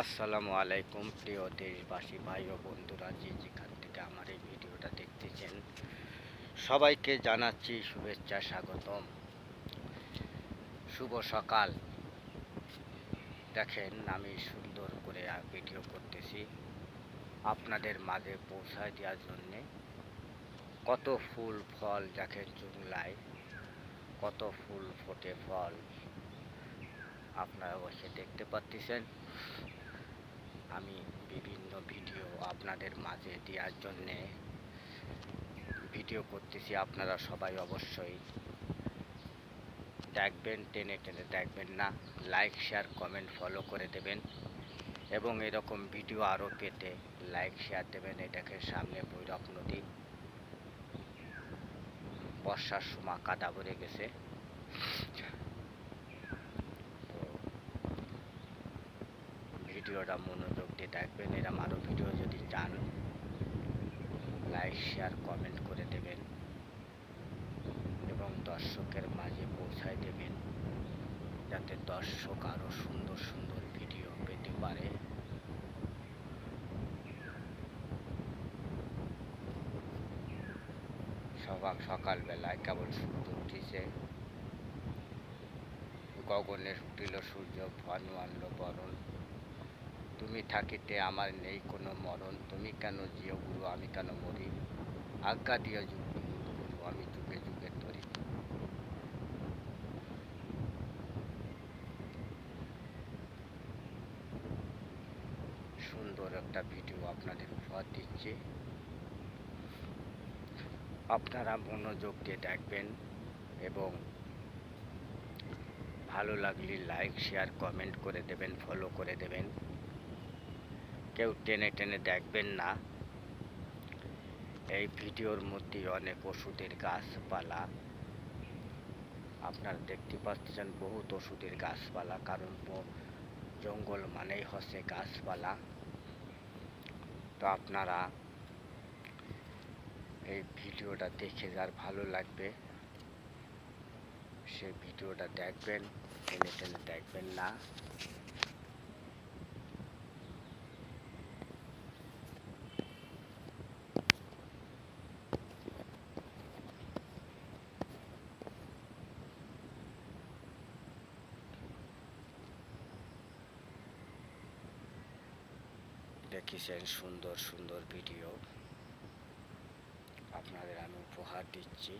আসসালামু আলাইকুম, প্রিয় দেশবাসী, ভাই ও বন্ধুরা, যে যেখান থেকে আমার এই ভিডিওটা দেখতেছেন, সবাইকে জানাচ্ছি শুভেচ্ছা, স্বাগতম। শুভ সকাল। দেখেন, আমি সুন্দর করে ভিডিও করতেছি। আপনাদের মাঝে পৌঁছায় দেওয়ার জন্যে কত ফুল, ফল, দেখেন জুংলায় কত ফুল ফোটে ফল? আপনারা অবশ্যই দেখতে পাচ্ছেন আমি বিভিন্ন ভিডিও আপনাদের মাঝে দেওয়ার জন্যে ভিডিও করতেছি। আপনারা সবাই অবশ্যই দেখবেন, টেনে টেনে দেখবেন না। লাইক, শেয়ার, কমেন্ট ফলো করে দেবেন এবং এরকম ভিডিও আরও পেতে লাইক, শেয়ার দেবেন। এটাকে সামনে ভৈরব নদী বর্ষার সময় কাদা ভরে গেছে। ভিডিওটা মনোযোগ দিয়ে দেখবেন, এরম আরও ভিডিও যদি চান লাইক শেয়ার কমেন্ট করে দেবেন এবং দর্শকের মাঝে পৌঁছায় দেবেন, যাতে দর্শক আরও সুন্দর সুন্দর ভিডিও পেতে পারে। সকাল সকালবেলায় কেবল সূর্য উঠিছে। গগনে উঠিল সূর্য, ভানু আনলো বরণ। তুমি থাকিতে, আমার নেই কোনো মরণ। তুমি কেন জিও গুরু, আমি কেন মরি? আজ্ঞা দিও যুগ গুরু, আমি যুগে যুগে তরি। সুন্দর একটা ভিডিও আপনাদের উপহার দিচ্ছি। আপনারা মনোযোগ দিয়ে দেখবেন এবং ভালো লাগলে লাইক শেয়ার কমেন্ট করে দেবেন ফলো করে দেবেন। কেউ টেনে টেনে দেখবেন না। এই ভিডিওর মধ্যে অনেক ওষুধের গাছপালা। আপনারা দেখতে পাচ্ছেন বহুত ওষুধের গাছপালা, কারণ জঙ্গল মানেই হচ্ছে গাছপালা। তো আপনারা এই ভিডিওটা দেখে যার ভালো লাগবে, সে ভিডিওটা দেখবেন, টেনে টেনে দেখবেন না। দেখেছেন সুন্দর সুন্দর ভিডিও। আপনাদের আমি উপহার দিচ্ছি